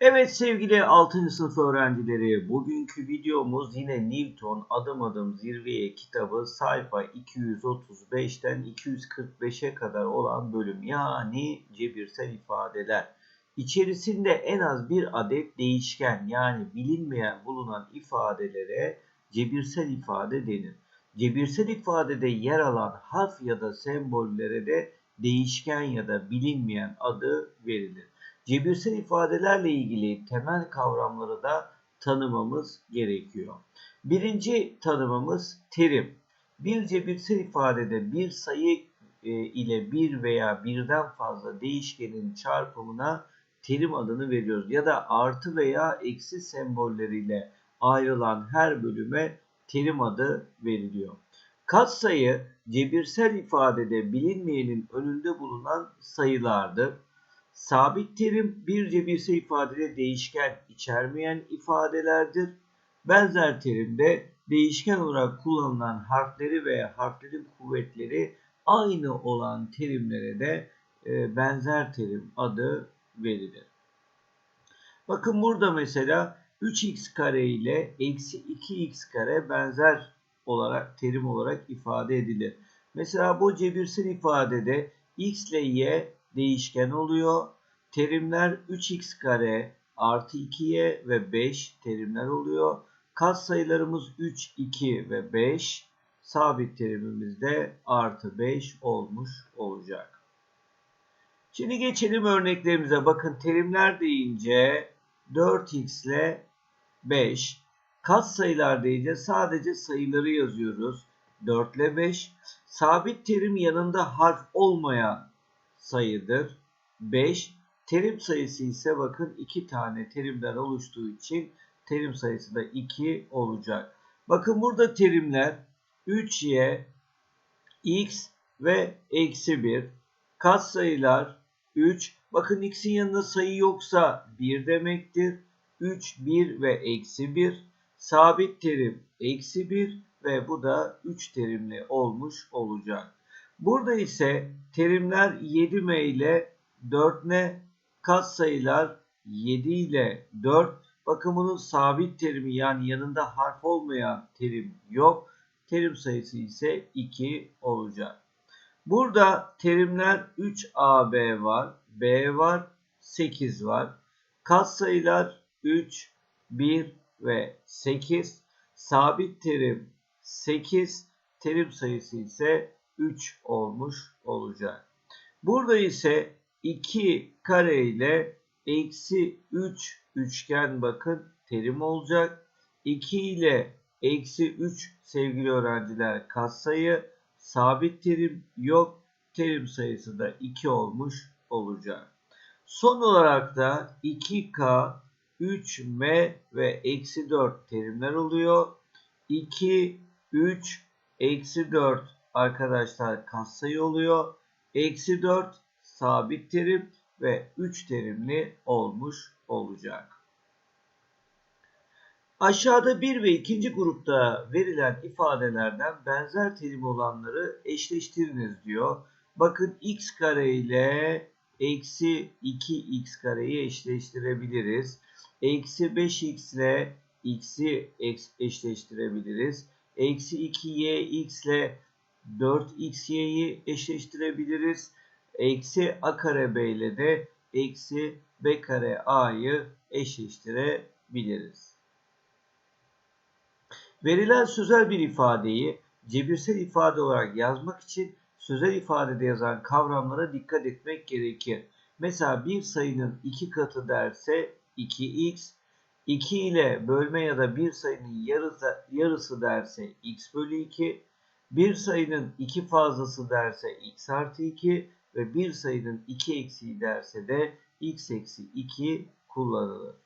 Evet sevgili 6. sınıf öğrencileri bugünkü videomuz yine Newton adım adım zirveye kitabı sayfa 235'ten 245'e kadar olan bölüm yani cebirsel ifadeler. İçerisinde en az bir adet değişken yani bilinmeyen bulunan ifadelere cebirsel ifade denir. Cebirsel ifadede yer alan harf ya da sembollere de değişken ya da bilinmeyen adı verilir. Cebirsel ifadelerle ilgili temel kavramları da tanımamız gerekiyor. Birinci tanımımız terim. Bir cebirsel ifadede bir sayı e, ile bir veya birden fazla değişkenin çarpımına terim adını veriyoruz. Ya da artı veya eksi sembolleriyle ayrılan her bölüme terim adı veriliyor. Katsayı cebirsel ifadede bilinmeyenin önünde bulunan sayılardır. Sabit terim bir cebirsel ifadede değişken içermeyen ifadelerdir. Benzer terimde değişken olarak kullanılan harfleri veya harflerin kuvvetleri aynı olan terimlere de e, benzer terim adı verilir. Bakın burada mesela 3x kare ile eksi 2x kare benzer olarak terim olarak ifade edilir. Mesela bu cebirsel ifadede x ile y değişken oluyor. Terimler 3x kare artı 2y ve 5 terimler oluyor. Kat sayılarımız 3, 2 ve 5. Sabit terimimiz de artı 5 olmuş olacak. Şimdi geçelim örneklerimize. Bakın terimler deyince 4x ile 5. Kat sayılar deyince sadece sayıları yazıyoruz. 4 ile 5. Sabit terim yanında harf olmayan sayıdır. 5. Terim sayısı ise bakın 2 tane terimden oluştuğu için terim sayısı da 2 olacak. Bakın burada terimler 3y, x ve eksi 1. Katsayılar 3. Bakın x'in yanında sayı yoksa 1 demektir. 3, 1 ve eksi 1. Sabit terim eksi 1 ve bu da 3 terimli olmuş olacak. Burada ise terimler 7m ile 4n katsayılar 7 ile 4. Bakın bunun sabit terimi yani yanında harf olmayan terim yok. Terim sayısı ise 2 olacak. Burada terimler 3AB var, B var, 8 var. Katsayılar 3, 1 ve 8. Sabit terim 8, terim sayısı ise 3 olmuş olacak. Burada ise 2 kare ile eksi 3 üçgen bakın terim olacak. 2 ile eksi 3 sevgili öğrenciler katsayı sabit terim yok. Terim sayısı da 2 olmuş olacak. Son olarak da 2K, 3M ve eksi 4 terimler oluyor. 2, 3, eksi 4 arkadaşlar katsayı oluyor. Eksi 4 sabit terim ve 3 terimli olmuş olacak. Aşağıda bir ve ikinci grupta verilen ifadelerden benzer terim olanları eşleştiriniz diyor. Bakın x kare ile eksi 2x kareyi eşleştirebiliriz. Eksi 5x ile x'i eşleştirebiliriz. Eksi 2yx ile 4xy'yi eşleştirebiliriz. Eksi a kare b ile de eksi b kare a'yı eşleştirebiliriz. Verilen sözel bir ifadeyi cebirsel ifade olarak yazmak için sözel ifadede yazan kavramlara dikkat etmek gerekir. Mesela bir sayının iki katı derse 2x, 2 ile bölme ya da bir sayının yarısı, yarısı derse x bölü 2, bir sayının iki fazlası derse x artı 2 ve bir sayının iki eksiği derse de x eksi 2 kullanılır.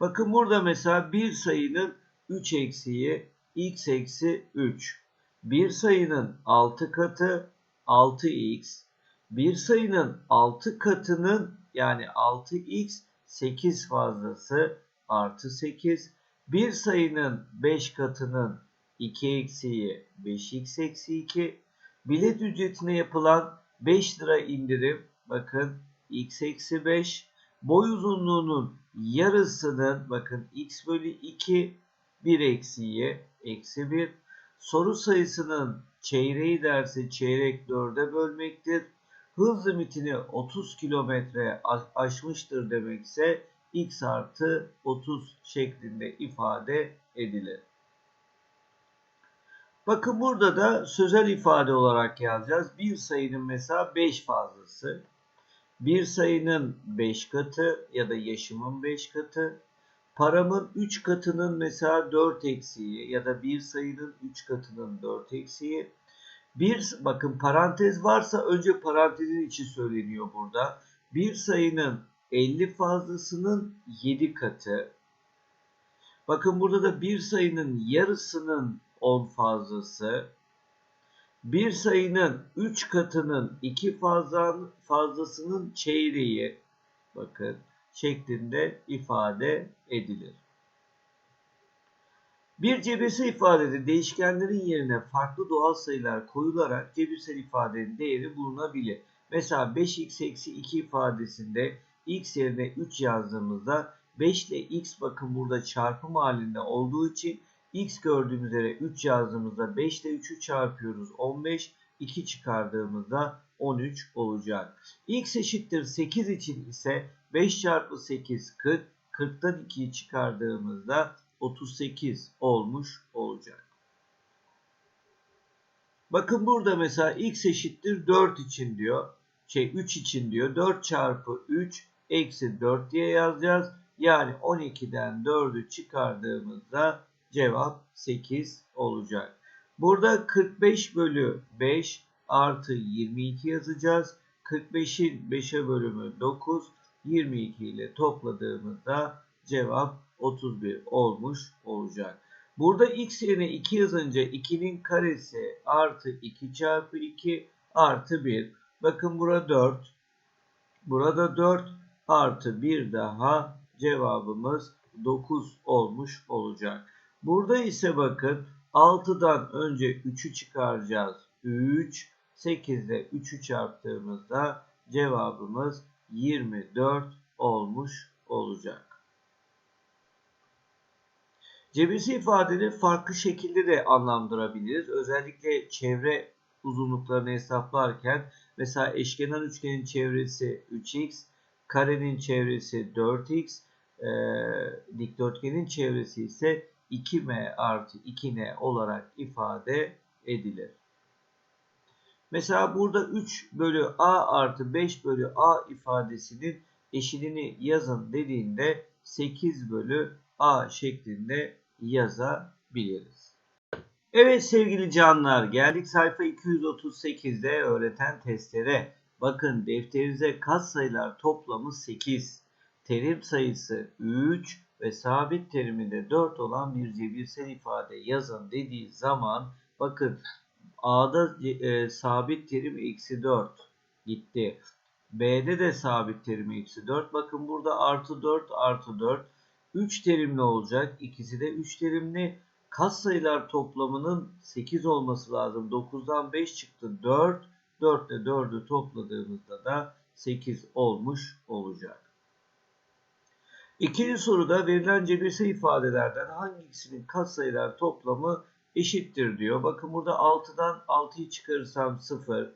Bakın burada mesela bir sayının 3 eksiği x eksi 3. Bir sayının 6 katı 6x. Bir sayının 6 katının yani 6x 8 fazlası artı 8. Bir sayının 5 katının 2 eksi y 5x eksi 2. Bilet ücretine yapılan 5 lira indirim. Bakın x eksi 5. Boy uzunluğunun yarısının bakın x bölü 2 1 eksi y eksi 1. Soru sayısının çeyreği derse çeyrek 4'e bölmektir. Hız limitini 30 kilometre aşmıştır demekse x artı 30 şeklinde ifade edilir. Bakın burada da sözel ifade olarak yazacağız. Bir sayının mesela 5 fazlası. Bir sayının 5 katı ya da yaşımın 5 katı. Paramın 3 katının mesela 4 eksiği ya da bir sayının 3 katının 4 eksiği. Bir bakın parantez varsa önce parantezin içi söyleniyor burada. Bir sayının 50 fazlasının 7 katı. Bakın burada da bir sayının yarısının 10 fazlası. Bir sayının 3 katının 2 fazla, fazlasının çeyreği. Bakın şeklinde ifade edilir. Bir cebirsel ifadede değişkenlerin yerine farklı doğal sayılar koyularak cebirsel ifadenin değeri bulunabilir. Mesela 5x eksi 2 ifadesinde x yerine 3 yazdığımızda 5 ile x bakın burada çarpım halinde olduğu için x gördüğümüz üzere 3 yazdığımızda 5 ile 3'ü çarpıyoruz 15 2 çıkardığımızda 13 olacak. x eşittir 8 için ise 5 çarpı 8 40 40'tan 2'yi çıkardığımızda 38 olmuş olacak. Bakın burada mesela x eşittir 4 için diyor. Şey 3 için diyor. 4 çarpı 3 eksi 4 diye yazacağız. Yani 12'den 4'ü çıkardığımızda cevap 8 olacak. Burada 45 bölü 5 artı 22 yazacağız. 45'in 5'e bölümü 9. 22 ile topladığımızda cevap 31 olmuş olacak. Burada x yerine 2 yazınca 2'nin karesi artı 2 çarpı 2 artı 1. Bakın burada 4. Burada 4 artı 1 daha cevabımız 9 olmuş olacak. Burada ise bakın 6'dan önce 3'ü çıkaracağız. 3, 8 ile 3'ü çarptığımızda cevabımız 24 olmuş olacak. Cebirsi ifadeleri farklı şekilde de anlamdırabiliriz. Özellikle çevre uzunluklarını hesaplarken mesela eşkenar üçgenin çevresi 3x, karenin çevresi 4x, e, dikdörtgenin çevresi ise 2m artı 2n olarak ifade edilir. Mesela burada 3 bölü a artı 5 bölü a ifadesinin eşitini yazın dediğinde 8 bölü a şeklinde yazabiliriz. Evet sevgili canlar geldik sayfa 238'de öğreten testlere. Bakın defterinize katsayılar toplamı 8, terim sayısı 3 ve sabit teriminde 4 olan bir cebirsel ifade yazın dediği zaman bakın A'da e, sabit terim eksi 4 gitti. B'de de sabit terim eksi 4. Bakın burada artı 4 artı 4. 3 terimli olacak. İkisi de 3 terimli. Kas sayılar toplamının 8 olması lazım. 9'dan 5 çıktı 4. 4 ile 4'ü topladığımızda da 8 olmuş olacak. İkinci soruda verilen cebirsel ifadelerden hangisinin katsayılar toplamı eşittir diyor. Bakın burada 6'dan 6'yı çıkarırsam 0.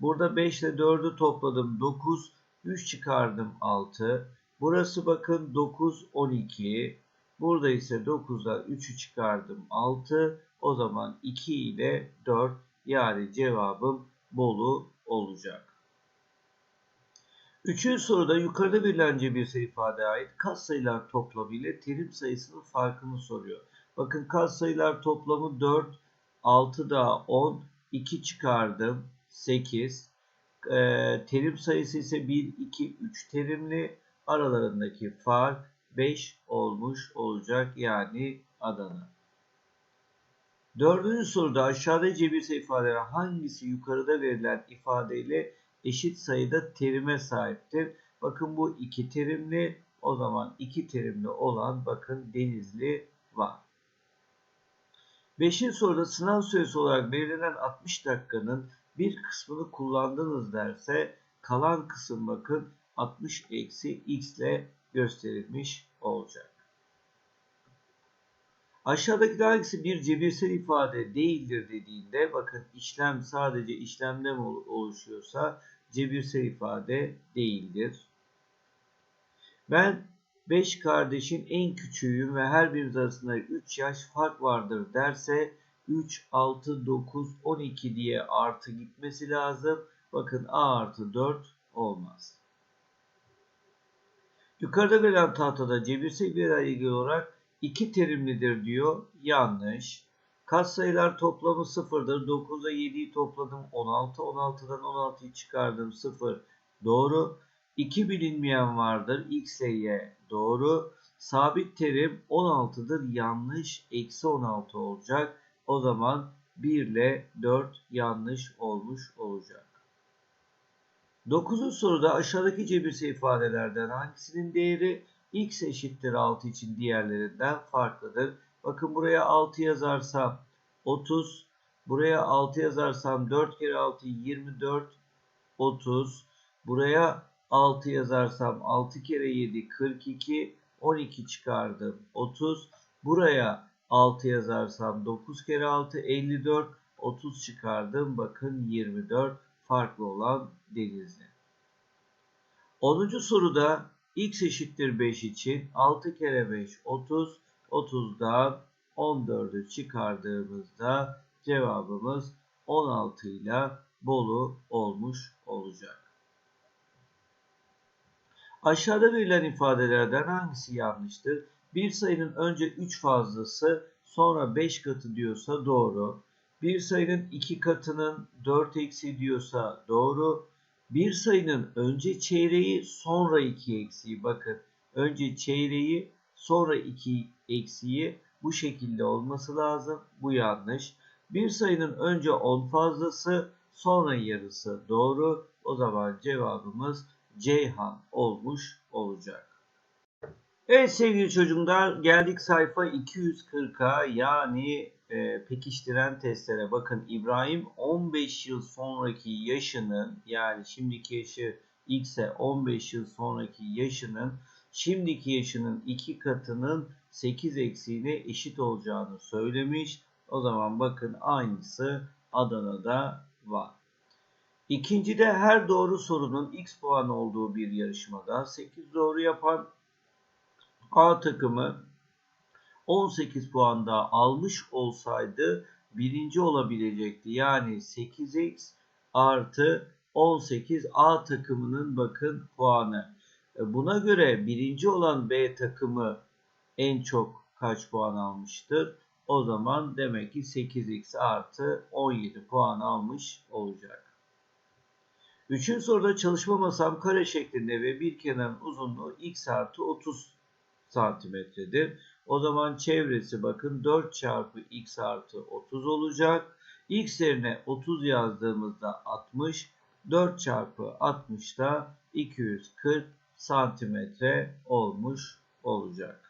Burada 5 ile 4'ü topladım 9. 3 çıkardım 6. Burası bakın 9, 12. Burada ise 9'dan 3'ü çıkardım 6. O zaman 2 ile 4 yani cevabım Bolu olacak. Üçüncü soruda yukarıda verilen cebirsel ifadeye ait katsayılar toplamı ile terim sayısının farkını soruyor. Bakın katsayılar toplamı 4, 6 daha 10, 2 çıkardım 8. E, terim sayısı ise 1, 2, 3 terimli. Aralarındaki fark 5 olmuş olacak yani Adana. Dördüncü soruda aşağıda cebirsel ifadeler hangisi yukarıda verilen ifadeyle eşit sayıda terime sahiptir? Bakın bu iki terimli o zaman iki terimli olan bakın denizli var. Beşinci soruda sınav süresi olarak belirlenen 60 dakikanın bir kısmını kullandınız derse kalan kısım bakın 60 eksi x ile gösterilmiş olacak. Aşağıdaki hangisi bir cebirsel ifade değildir dediğinde bakın işlem sadece işlemden oluşuyorsa cebirsel ifade değildir. Ben 5 kardeşin en küçüğüyüm ve her birimiz arasında 3 yaş fark vardır derse 3, 6, 9, 12 diye artı gitmesi lazım. Bakın a artı 4 olmaz. Yukarıda verilen tahtada cebirsel ifade ilgili olarak iki terimlidir diyor. Yanlış. Katsayılar toplamı sıfırdır. 9'a 7'yi topladım 16. 16'dan 16'yı çıkardım 0. Doğru. 2 bilinmeyen vardır. X ile Y. Doğru. Sabit terim 16'dır. Yanlış. Eksi 16 olacak. O zaman 1 ile 4 yanlış olmuş olacak. 9. soruda aşağıdaki cebirsel ifadelerden hangisinin değeri x eşittir 6 için diğerlerinden farklıdır? Bakın buraya 6 yazarsam 30, buraya 6 yazarsam 4 kere 6 24, 30, buraya 6 yazarsam 6 kere 7 42, 12 çıkardım 30, buraya 6 yazarsam 9 kere 6 54, 30 çıkardım bakın 24 farklı olan denizli. 10. soruda x eşittir 5 için 6 kere 5 30, 30'dan 14'ü çıkardığımızda cevabımız 16 ile Bolu olmuş olacak. Aşağıda verilen ifadelerden hangisi yanlıştır? Bir sayının önce 3 fazlası sonra 5 katı diyorsa doğru. Bir sayının 2 katının 4 eksi diyorsa doğru. Bir sayının önce çeyreği sonra 2 eksiği bakın. Önce çeyreği sonra 2 eksiği bu şekilde olması lazım. Bu yanlış. Bir sayının önce 10 fazlası sonra yarısı doğru. O zaman cevabımız Ceyhan olmuş olacak. Evet sevgili çocuklar geldik sayfa 240'a yani e, pekiştiren testlere. Bakın İbrahim 15 yıl sonraki yaşının yani şimdiki yaşı x'e 15 yıl sonraki yaşının şimdiki yaşının iki katının 8 eksiğine eşit olacağını söylemiş. O zaman bakın aynısı Adana'da var. İkincide her doğru sorunun x puan olduğu bir yarışmada 8 doğru yapan A takımı 18 puan da almış olsaydı birinci olabilecekti. Yani 8x artı 18 A takımının bakın puanı. E, buna göre birinci olan B takımı en çok kaç puan almıştır? O zaman demek ki 8x artı 17 puan almış olacak. Üçüncü soruda çalışma masam kare şeklinde ve bir kenarın uzunluğu x artı 30 santimetredir. O zaman çevresi bakın 4 çarpı x artı 30 olacak. x yerine 30 yazdığımızda 60. 4 çarpı 60 da 240 santimetre olmuş olacak.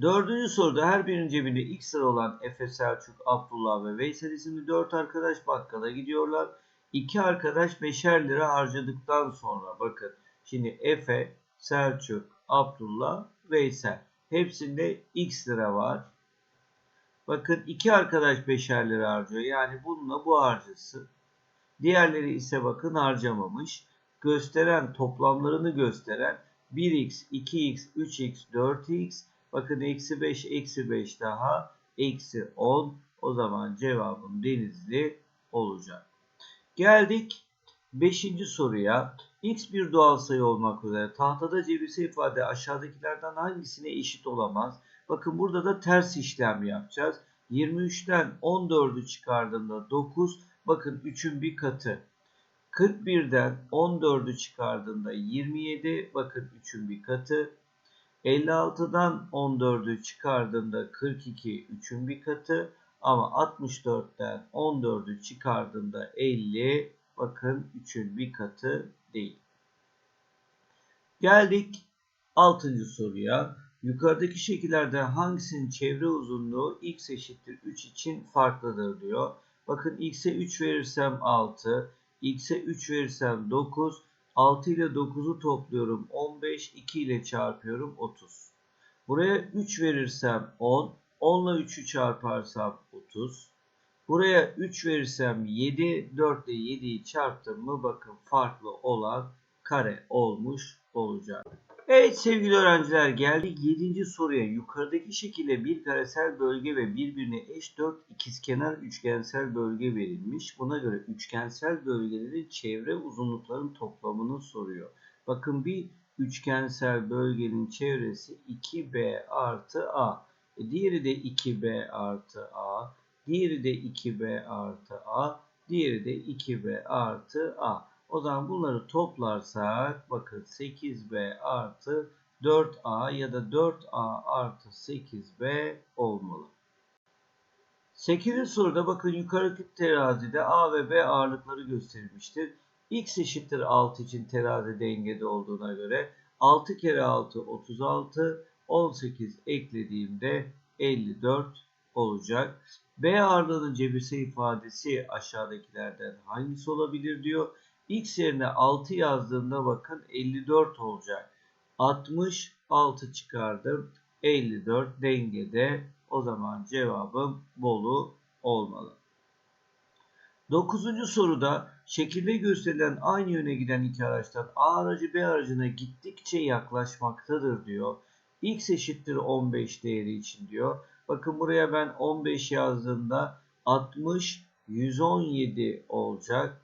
Dördüncü soruda her birinin cebinde x sıra olan Efe, Selçuk, Abdullah ve Veysel isimli 4 arkadaş bakkala gidiyorlar. 2 arkadaş 5'er lira harcadıktan sonra bakın şimdi Efe, Selçuk, Abdullah, Veysel. Hepsinde x lira var. Bakın iki arkadaş 5'er lira harcıyor. Yani bununla bu harcası. Diğerleri ise bakın harcamamış. Gösteren toplamlarını gösteren 1x, 2x, 3x, 4x. Bakın eksi 5, eksi 5 daha eksi 10. O zaman cevabım denizli olacak. Geldik 5. soruya. X bir doğal sayı olmak üzere tahtada cebirsel ifade aşağıdakilerden hangisine eşit olamaz? Bakın burada da ters işlem yapacağız. 23'ten 14'ü çıkardığımda 9. Bakın 3'ün bir katı. 41'den 14'ü çıkardığında 27. Bakın 3'ün bir katı. 56'dan 14'ü çıkardığımda 42 3'ün bir katı. Ama 64'ten 14'ü çıkardığımda 50 bakın 3'ün bir katı değil. Geldik 6. soruya. Yukarıdaki şekillerden hangisinin çevre uzunluğu x eşittir 3 için farklıdır diyor. Bakın x'e 3 verirsem 6, x'e 3 verirsem 9, 6 ile 9'u topluyorum 15, 2 ile çarpıyorum 30. Buraya 3 verirsem 10, 10 ile 3'ü çarparsam 30. Buraya 3 verirsem 7, 4 ile 7'yi çarptım mı bakın farklı olan kare olmuş olacak. Evet sevgili öğrenciler geldik 7. soruya. Yukarıdaki şekilde bir karesel bölge ve birbirine eş 4 ikizkenar üçgensel bölge verilmiş. Buna göre üçgensel bölgelerin çevre uzunluklarının toplamını soruyor. Bakın bir üçgensel bölgenin çevresi 2b artı a. E diğeri de 2b artı a. Diğeri de 2b artı a. Diğeri de 2b artı a. O zaman bunları toplarsak bakın 8b artı 4a ya da 4a artı 8b olmalı. 8. soruda bakın yukarıdaki terazide a ve b ağırlıkları gösterilmiştir. x eşittir 6 için terazi dengede olduğuna göre 6 kere 6 36 18 eklediğimde 54 olacak. B ağırlığının cebirsel ifadesi aşağıdakilerden hangisi olabilir diyor. X yerine 6 yazdığımda bakın 54 olacak. 66 çıkardım. 54 dengede. O zaman cevabım Bolu olmalı. 9. soruda şekilde gösterilen aynı yöne giden iki araçtan A aracı B aracına gittikçe yaklaşmaktadır diyor. X eşittir 15 değeri için diyor. Bakın buraya ben 15 yazdığımda 60 117 olacak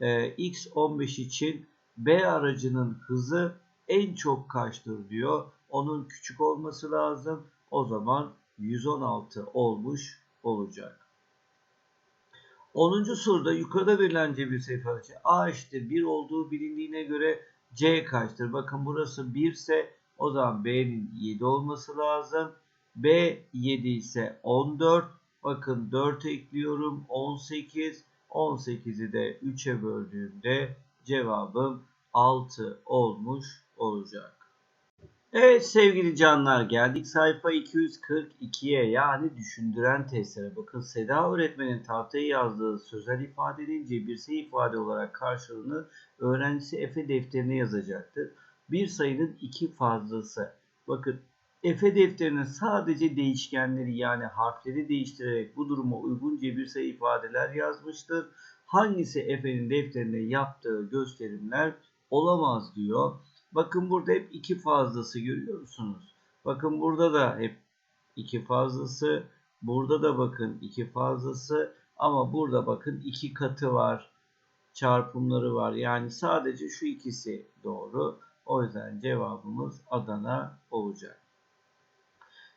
e, X15 için B aracının hızı en çok kaçtır diyor. Onun küçük olması lazım. O zaman 116 olmuş olacak. 10. soruda yukarıda verilen cebirsel ifadesi A eşittir 1 olduğu bilindiğine göre C kaçtır? Bakın burası 1 ise o zaman B'nin 7 olması lazım. B 7 ise 14. Bakın 4 ekliyorum 18. 18'i de 3'e böldüğümde cevabım 6 olmuş olacak. Evet sevgili canlar geldik sayfa 242'ye yani düşündüren testlere. Bakın Seda öğretmenin tahtaya yazdığı sözel ifadenin cebirsel ifade olarak karşılığını öğrencisi Efe defterine yazacaktır. Bir sayının iki fazlası. Bakın Efe defterine sadece değişkenleri yani harfleri değiştirerek bu duruma uygun cebirsel ifadeler yazmıştır. Hangisi Efe'nin defterine yaptığı gösterimler olamaz diyor. Bakın burada hep iki fazlası görüyor musunuz? Bakın burada da hep iki fazlası. Burada da bakın iki fazlası. Ama burada bakın iki katı var. Çarpımları var. Yani sadece şu ikisi doğru. O yüzden cevabımız Adana olacak.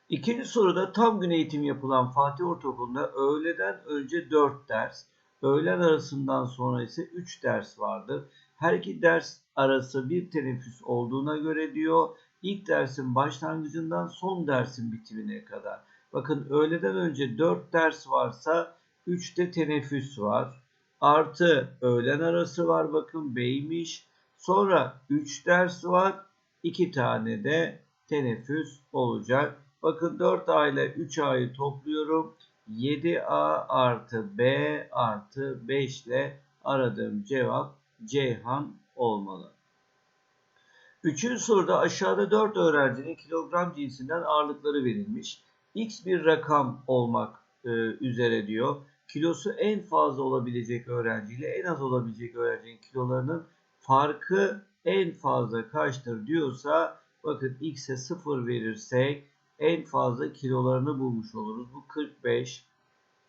İkinci soruda tam gün eğitim yapılan Fatih Ortaokulu'nda öğleden önce 4 ders, öğlen arasından sonra ise 3 ders vardır. Her iki ders arası bir teneffüs olduğuna göre diyor ilk dersin başlangıcından son dersin bitimine kadar. Bakın öğleden önce 4 ders varsa 3'te teneffüs var. Artı öğlen arası var bakın beymiş. Sonra 3 ders var. 2 tane de teneffüs olacak. Bakın 4A ile 3A'yı topluyorum. 7A artı B artı 5 ile aradığım cevap Ceyhan olmalı. Üçüncü soruda aşağıda 4 öğrencinin kilogram cinsinden ağırlıkları verilmiş. X bir rakam olmak e, üzere diyor. Kilosu en fazla olabilecek öğrenci ile en az olabilecek öğrencinin kilolarının farkı en fazla kaçtır diyorsa bakın x'e 0 verirsek en fazla kilolarını bulmuş oluruz. Bu 45,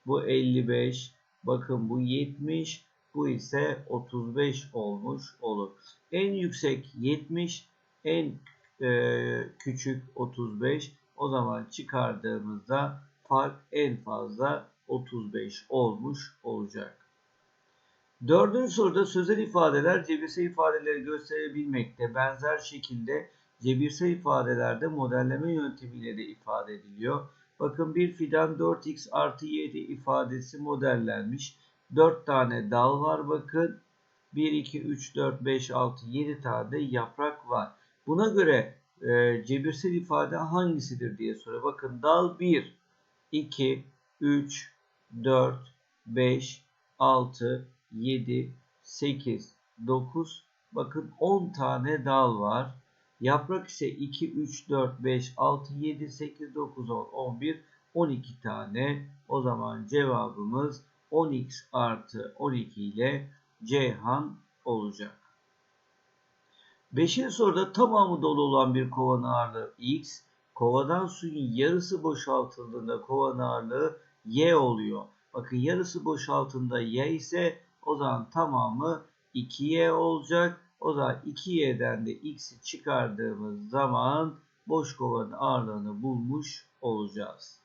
bu 55, bakın bu 70, bu ise 35 olmuş olur. En yüksek 70, en e, küçük 35. O zaman çıkardığımızda fark en fazla 35 olmuş olacak. Dördüncü soruda sözel ifadeler cebirsel ifadeleri gösterebilmekte. Benzer şekilde cebirsel ifadelerde modelleme yöntemiyle de ifade ediliyor. Bakın bir fidan 4x artı 7 ifadesi modellenmiş. 4 tane dal var bakın. 1, 2, 3, 4, 5, 6, 7 tane de yaprak var. Buna göre e, cebirsel ifade hangisidir diye soruyor. Bakın dal 1, 2, 3, 4, 5, 6, 7, 8, 9, bakın 10 tane dal var. Yaprak ise 2, 3, 4, 5, 6, 7, 8, 9, 10, 11, 12 tane. O zaman cevabımız 10x artı 12 ile Ceyhan olacak. Beşinci soruda tamamı dolu olan bir kovanın ağırlığı x, kovadan suyun yarısı boşaltıldığında kovanın ağırlığı y oluyor. Bakın yarısı boşaltında y ise o zaman tamamı 2y olacak. O zaman 2y'den de x'i çıkardığımız zaman boş kovanın ağırlığını bulmuş olacağız.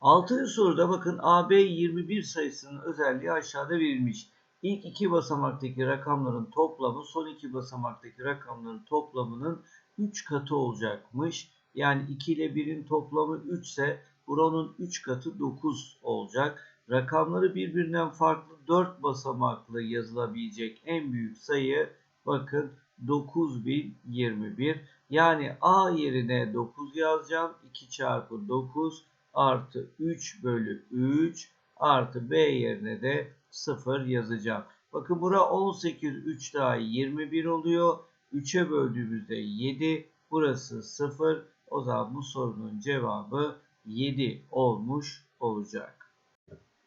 Altıncı soruda bakın AB 21 sayısının özelliği aşağıda verilmiş. İlk iki basamaktaki rakamların toplamı son iki basamaktaki rakamların toplamının 3 katı olacakmış. Yani 2 ile 1'in toplamı 3 ise buranın 3 katı 9 olacak. Rakamları birbirinden farklı 4 basamaklı yazılabilecek en büyük sayı bakın 9021. Yani A yerine 9 yazacağım. 2 çarpı 9 artı 3 bölü 3 artı B yerine de 0 yazacağım. Bakın bura 18 3 daha 21 oluyor. 3'e böldüğümüzde 7 burası 0. O zaman bu sorunun cevabı 7 olmuş olacak.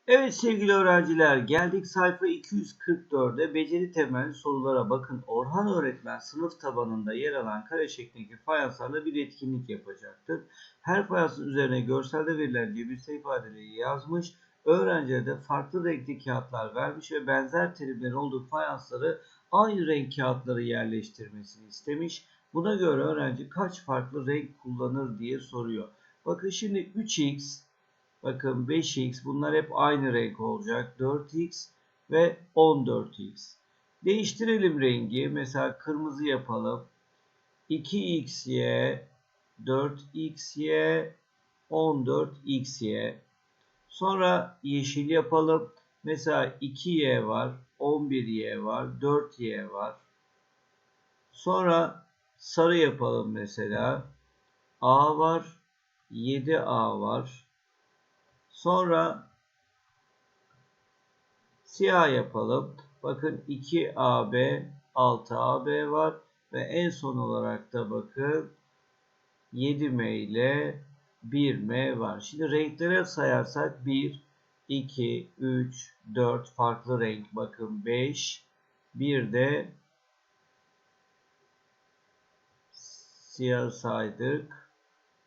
Evet sevgili öğrenciler geldik sayfa 244'e beceri temelli sorulara bakın. Orhan öğretmen sınıf tabanında yer alan kare şeklindeki fayanslarla bir etkinlik yapacaktır. Her fayansın üzerine görselde verilen cebirsel ifadeleri yazmış. Öğrencilere de farklı renkli kağıtlar vermiş ve benzer terimlerin olduğu fayansları aynı renk kağıtları yerleştirmesini istemiş. Buna göre öğrenci kaç farklı renk kullanır diye soruyor. Bakın şimdi 3x, bakın 5x bunlar hep aynı renk olacak. 4x ve 14x. Değiştirelim rengi. Mesela kırmızı yapalım. 2xy, 4xy, 14xy. Sonra yeşil yapalım. Mesela 2y var, 11y var, 4y var. Sonra sarı yapalım mesela. A var, 7A var. Sonra siyah yapalım. Bakın 2AB, 6AB var. Ve en son olarak da bakın 7M ile 1M var. Şimdi renklere sayarsak 1, 2, 3, 4 farklı renk. Bakın 5. Bir de siyah saydık.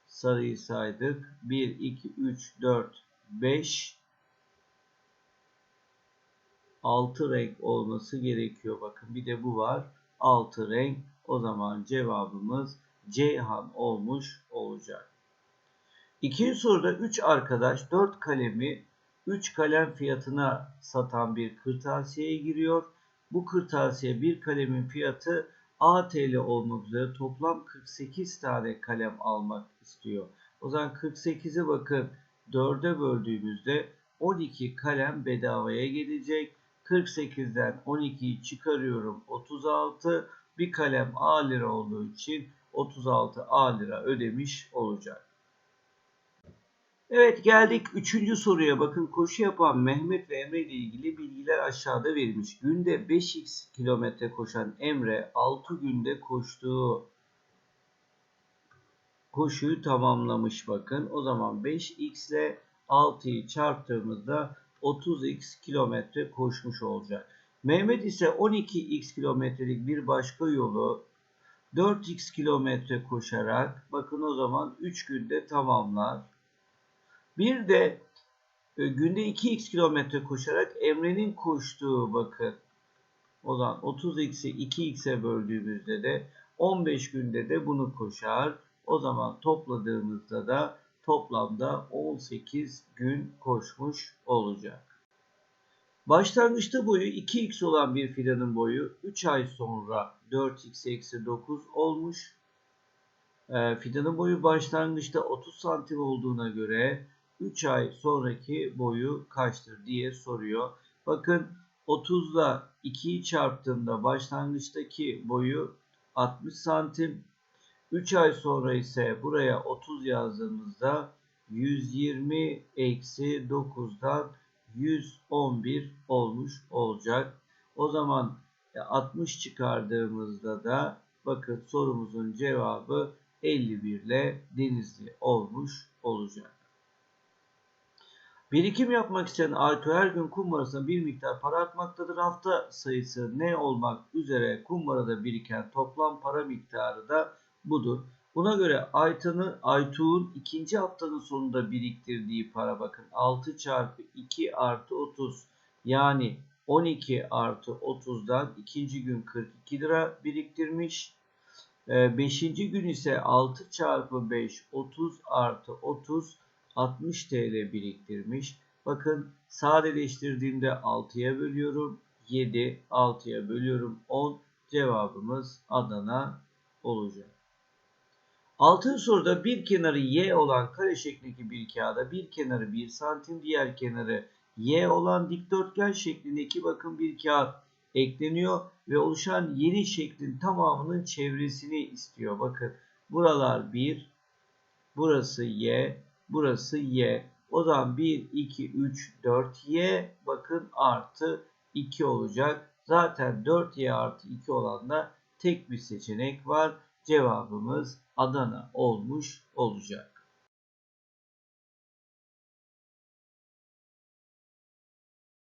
Sarıyı saydık. 1, 2, 3, 4, 5. 6 renk olması gerekiyor. Bakın bir de bu var. 6 renk. O zaman cevabımız Ceyhan olmuş olacak. İkinci soruda 3 arkadaş 4 kalemi 3 kalem fiyatına satan bir kırtasiyeye giriyor. Bu kırtasiye bir kalemin fiyatı A TL olmak üzere toplam 48 tane kalem almak istiyor. O zaman 48'i bakın 4'e böldüğümüzde 12 kalem bedavaya gelecek. 48'den 12'yi çıkarıyorum 36. Bir kalem A lira olduğu için 36 A lira ödemiş olacak. Evet geldik 3. soruya. Bakın koşu yapan Mehmet ve Emre ile ilgili bilgiler aşağıda verilmiş. Günde 5x kilometre koşan Emre 6 günde koştuğu koşuyu tamamlamış bakın. O zaman 5x ile 6'yı çarptığımızda 30x kilometre koşmuş olacak. Mehmet ise 12x kilometrelik bir başka yolu 4x kilometre koşarak bakın o zaman 3 günde tamamlar. Bir de e, günde 2x kilometre koşarak Emre'nin koştuğu bakın. O zaman 30x'i 2x'e böldüğümüzde de 15 günde de bunu koşar. O zaman topladığımızda da toplamda 18 gün koşmuş olacak. Başlangıçta boyu 2x olan bir fidanın boyu 3 ay sonra 4x eksi 9 olmuş. E, fidanın boyu başlangıçta 30 santim olduğuna göre 3 ay sonraki boyu kaçtır diye soruyor. Bakın 30 ile 2'yi çarptığımda başlangıçtaki boyu 60 santim. 3 ay sonra ise buraya 30 yazdığımızda 120 eksi 9'dan 111 olmuş olacak. O zaman e, 60 çıkardığımızda da bakın sorumuzun cevabı 51 ile Denizli olmuş olacak. Birikim yapmak isteyen Aytu her gün kumbarasına bir miktar para atmaktadır. Hafta sayısı ne olmak üzere kumbarada biriken toplam para miktarı da budur. Buna göre Aytun'un Aytuğ'un ikinci haftanın sonunda biriktirdiği para bakın 6 çarpı 2 artı 30 yani 12 artı 30'dan ikinci gün 42 lira biriktirmiş. Ee, beşinci gün ise 6 çarpı 5 30 artı 30 60 TL biriktirmiş. Bakın sadeleştirdiğimde 6'ya bölüyorum. 7 6'ya bölüyorum 10 cevabımız Adana olacak. Altıncı soruda bir kenarı y olan kare şeklindeki bir kağıda bir kenarı 1 santim diğer kenarı y olan dikdörtgen şeklindeki bakın bir kağıt ekleniyor ve oluşan yeni şeklin tamamının çevresini istiyor. Bakın buralar 1, burası y, burası y. O zaman 1, 2, 3, 4y bakın artı 2 olacak. Zaten 4y artı 2 olan da tek bir seçenek var. Cevabımız Adana olmuş olacak.